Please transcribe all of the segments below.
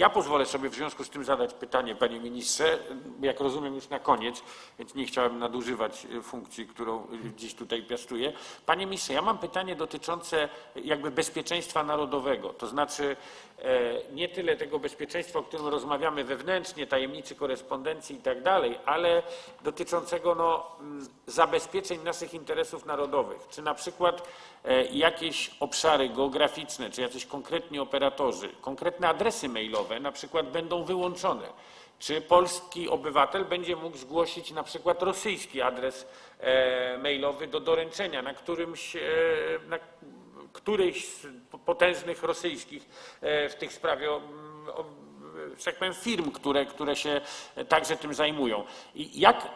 Ja pozwolę sobie w związku z tym zadać pytanie, panie ministrze, jak rozumiem już na koniec, więc nie chciałem nadużywać e, funkcji, którą e, dziś tutaj piastuję. Panie ministrze, ja mam pytanie dotyczące jakby bezpieczeństwa narodowego, to znaczy e, nie tyle tego bezpieczeństwa, o którym rozmawiamy wewnętrznie, tajemnicy korespondencji i tak dalej, ale dotyczącego no, m, zabezpieczeń naszych interesów narodowych. Czy na przykład e, jakieś obszary geograficzne, czy jacyś konkretni operatorzy, konkretne adresy mailowe na przykład będą wyłączone. Czy polski obywatel będzie mógł zgłosić na przykład rosyjski adres e, mailowy do doręczenia na którymś, e, na którejś z potężnych rosyjskich e, w tych sprawie że tak powiem, firm, które, które się także tym zajmują. I jak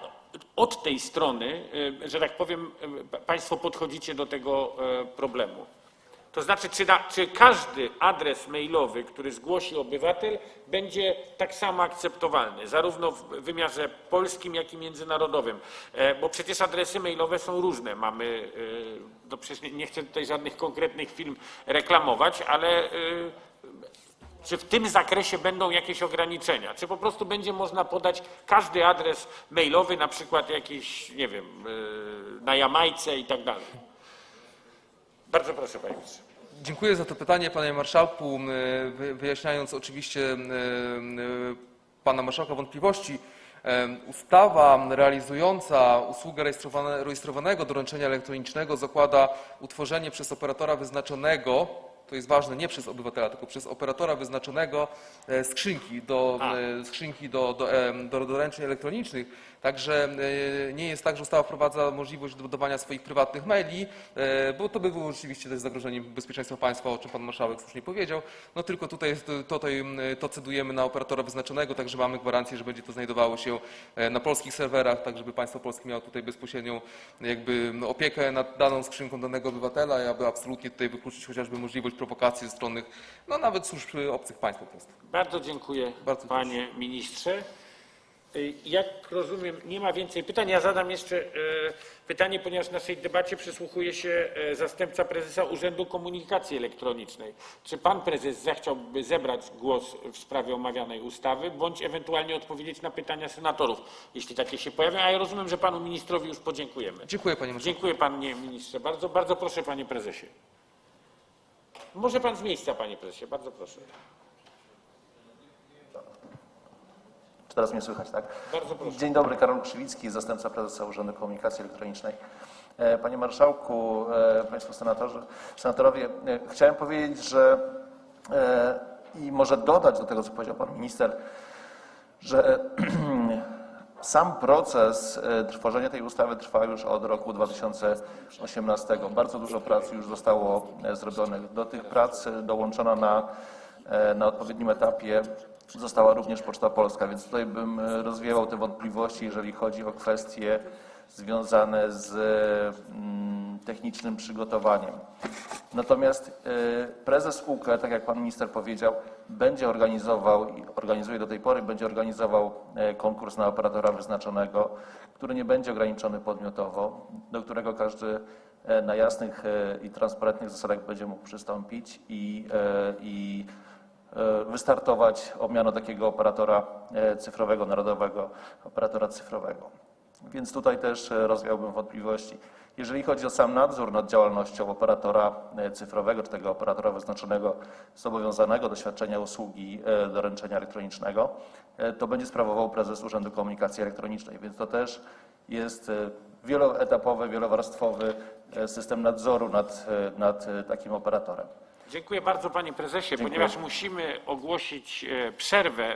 od tej strony, że tak powiem, Państwo podchodzicie do tego problemu? To znaczy, czy, na, czy każdy adres mailowy, który zgłosi obywatel, będzie tak samo akceptowalny, zarówno w wymiarze polskim, jak i międzynarodowym? E, Bo przecież adresy mailowe są różne. Mamy, e, no przecież nie, nie chcę tutaj żadnych konkretnych firm reklamować, ale e, czy w tym zakresie będą jakieś ograniczenia? Czy po prostu będzie można podać każdy adres mailowy, na przykład jakiś, nie wiem, na Jamajce i tak dalej? Bardzo proszę, panie ministrze. Dziękuję za to pytanie, panie marszałku. E, wy- Wyjaśniając oczywiście e, e, pana marszałka wątpliwości, ustawa realizująca usługę rejestrowane, rejestrowanego doręczenia elektronicznego zakłada utworzenie przez operatora wyznaczonego, to jest ważne, nie przez obywatela, tylko przez operatora wyznaczonego e, skrzynki do, A. e, skrzynki do, do, em, do doręczeń elektronicznych. Także e, nie jest tak, że ustawa wprowadza możliwość dodawania swoich prywatnych maili, e, bo to by było rzeczywiście też zagrożeniem bezpieczeństwa państwa, o czym pan marszałek słusznie powiedział. No tylko tutaj, jest- to cedujemy na operatora wyznaczonego, także mamy gwarancję, że będzie to znajdowało się e, na polskich serwerach, tak żeby państwo polskie miało tutaj bezpośrednią jakby no, opiekę nad daną skrzynką danego obywatela aby absolutnie tutaj wykluczyć chociażby możliwość prowokacji ze strony no nawet służb obcych państw po prostu. Bardzo dziękuję, Bardzo panie ministrze. Y, Jak rozumiem, nie ma więcej pytań. Ja zadam jeszcze e, pytanie, ponieważ w naszej debacie przysłuchuje się zastępca prezesa Urzędu Komunikacji Elektronicznej. Czy pan prezes zechciałby zebrać głos w sprawie omawianej ustawy, bądź ewentualnie odpowiedzieć na pytania senatorów, jeśli takie się pojawią? A ja rozumiem, że panu ministrowi już podziękujemy. Dziękuję panie marszałku. Dziękuję panie ministrze. Bardzo, bardzo proszę panie prezesie. Może pan z miejsca, panie prezesie. Bardzo proszę. Czy teraz mnie słychać, tak? Bardzo proszę. Dzień dobry, Karol Krzywicki, zastępca prezesa Urzędu Komunikacji Elektronicznej. E, Panie Marszałku, e, Państwo senatorzy, senatorowie, e, chciałem powiedzieć, że i może dodać do tego, co powiedział Pan Minister, że sam proces e, tworzenia tej ustawy trwa już od roku 2018. Bardzo dużo pracy już zostało e, zrobionych. Do tych prac e, dołączono na, na odpowiednim etapie została również Poczta Polska, więc tutaj bym rozwiewał te wątpliwości, jeżeli chodzi o kwestie związane z mm, technicznym przygotowaniem. Natomiast e, prezes UKE, tak jak pan minister powiedział, będzie organizował i organizuje do tej pory, będzie organizował e, konkurs na operatora wyznaczonego, który nie będzie ograniczony podmiotowo, do którego każdy e, na jasnych i transparentnych zasadach będzie mógł przystąpić i, i wystartować o miano takiego operatora cyfrowego, narodowego operatora cyfrowego. Więc tutaj też e, rozwiałbym wątpliwości. Jeżeli chodzi o sam nadzór nad działalnością operatora e, cyfrowego, czy tego operatora wyznaczonego zobowiązanego do świadczenia usługi e, doręczenia elektronicznego, e, to będzie sprawował prezes Urzędu Komunikacji Elektronicznej, więc to też jest e, wieloetapowy, wielowarstwowy e, system nadzoru nad, e, nad e, takim operatorem. Dziękuję bardzo panie prezesie, Dziękuję. ponieważ musimy ogłosić e, przerwę